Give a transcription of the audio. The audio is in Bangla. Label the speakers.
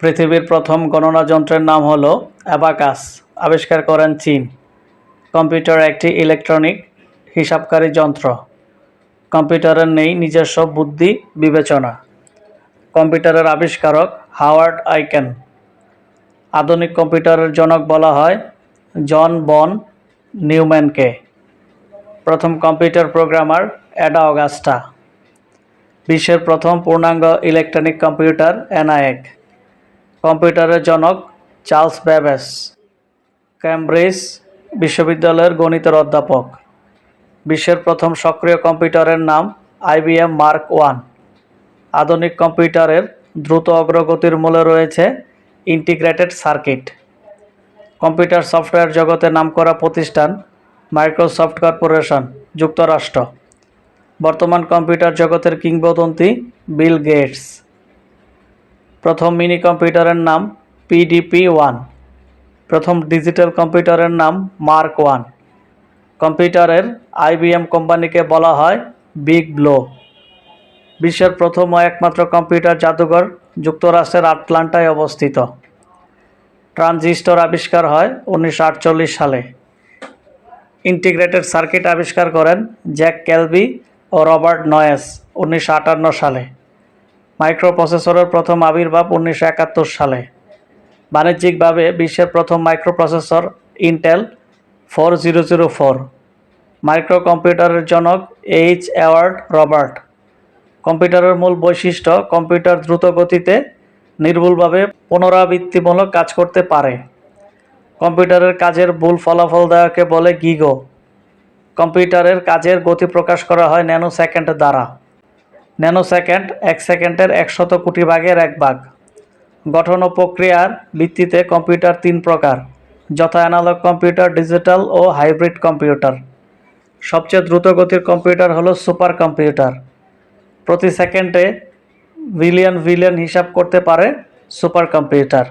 Speaker 1: পৃথিবীর প্রথম গণনা যন্ত্রের নাম হল অ্যাবাকাস। আবিষ্কার করেন চীন। কম্পিউটার একটি ইলেকট্রনিক হিসাবকারী যন্ত্র। কম্পিউটারের নেই নিজস্ব বুদ্ধি বিবেচনা। কম্পিউটারের আবিষ্কারক হাওয়ার্ড আইকেন। আধুনিক কম্পিউটারের জনক বলা হয় জন বন নিউম্যানকে। প্রথম কম্পিউটার প্রোগ্রামার অ্যাডা অগাস্টা। বিশ্বের প্রথম পূর্ণাঙ্গ ইলেকট্রনিক কম্পিউটার এনআইএক কম্পিউটারের জনক চার্লস ব্যাবেস ক্যামব্রিজ বিশ্ববিদ্যালয়ের গণিতের অধ্যাপক। বিশ্বের প্রথম সক্রিয় কম্পিউটারের নাম আইবিএম মার্ক ওয়ান। আধুনিক কম্পিউটারের দ্রুত অগ্রগতির মূলে রয়েছে ইন্টিগ্রেটেড সার্কিট। কম্পিউটার সফটওয়্যার জগতে নামকরা প্রতিষ্ঠান মাইক্রোসফট কর্পোরেশন, যুক্তরাষ্ট্র। বর্তমান কম্পিউটার জগতের কিংবদন্তি বিল গেটস। প্রথম মিনি কম্পিউটারের নাম পিডিপি ওয়ান। প্রথম ডিজিটাল কম্পিউটারের নাম মার্ক ওয়ান। কম্পিউটারের আইবিএম কোম্পানিকে বলা হয় বিগ ব্লো। বিশ্বের প্রথম ও একমাত্র কম্পিউটার জাদুঘর যুক্তরাষ্ট্রের আটলান্টায় অবস্থিত। ট্রানজিস্টর আবিষ্কার হয় উনিশশো আটচল্লিশ সালে। ইন্টিগ্রেটেড সার্কিট আবিষ্কার করেন জ্যাক ক্যালবি ও রবার্ট নয়েস উনিশশো আটান্ন সালে। মাইক্রোপ্রসেসরের প্রথম আবির্ভাব উনিশশো একাত্তর সালে। বাণিজ্যিকভাবে বিশ্বের প্রথম microprocessor Intel four zero zero four. Micro কম্পিউটারের জনক এইচ অ্যাওয়ার্ড রবার্ট। কম্পিউটারের মূল বৈশিষ্ট্য, কম্পিউটার দ্রুত গতিতে নির্ভুলভাবে পুনরাবৃত্তিমূলক কাজ করতে পারে। কম্পিউটারের কাজের ভুল ফলাফল দেওয়াকে বলে গিগো। কম্পিউটারের কাজের গতি প্রকাশ করা হয় ন্যানো সেকেন্ড দ্বারা। ন্যানো সেকেন্ড এক সেকেন্ডের একশত কোটি ভাগের এক ভাগ। গঠন ও প্রক্রিয়ার ভিত্তিতে কম্পিউটার তিন প্রকার, যথা অ্যানালগ কম্পিউটার, ডিজিটাল ও হাইব্রিড কম্পিউটার। সবচেয়ে দ্রুত গতির কম্পিউটার হলো সুপার কম্পিউটার। প্রতি সেকেন্ডে বিলিয়ন বিলিয়ন হিসাব করতে পারে সুপার কম্পিউটার।